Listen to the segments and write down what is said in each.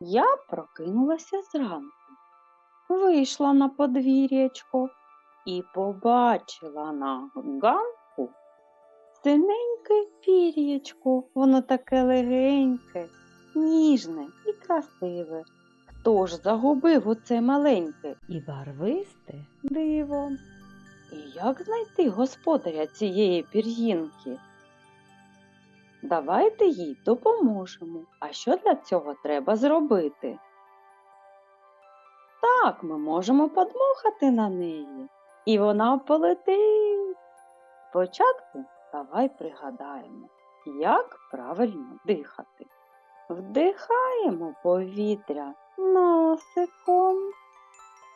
Я прокинулася зранку, вийшла на подвір'ячко і побачила на ганку синеньке пір'ячко. Воно таке легеньке, ніжне і красиве. Хто ж загубив оце маленьке і барвисте диво? І як знайти господаря цієї пір'їнки? Давайте їй допоможемо. А що для цього треба зробити? Так, ми можемо подмухати на неї, і вона полетить. Спочатку давай пригадаємо, як правильно дихати. Вдихаємо повітря носиком,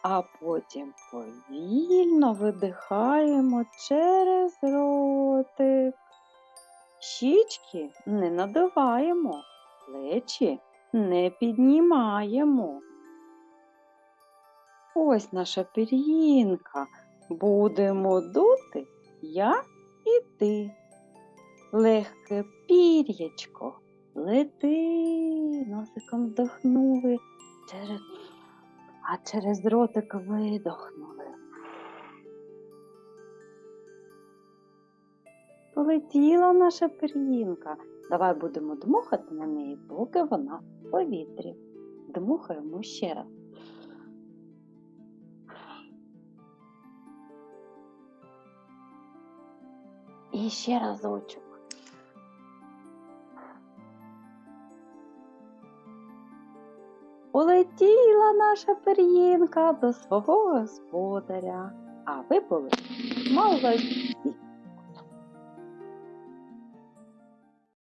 а потім повільно видихаємо через ротик. Щічки не надуваємо, плечі не піднімаємо. Ось наша пір'їнка. Будемо дути я і ти. Легке пір'ячко, лети, носиком вдохнули, а через ротик видохнули. Полетіла наша пір'їнка. Давай будемо дмухати на неї, поки вона в повітрі. Дмухаємо ще раз. І ще разочок. Полетіла наша пір'їнка до свого господаря, а ви були молодці.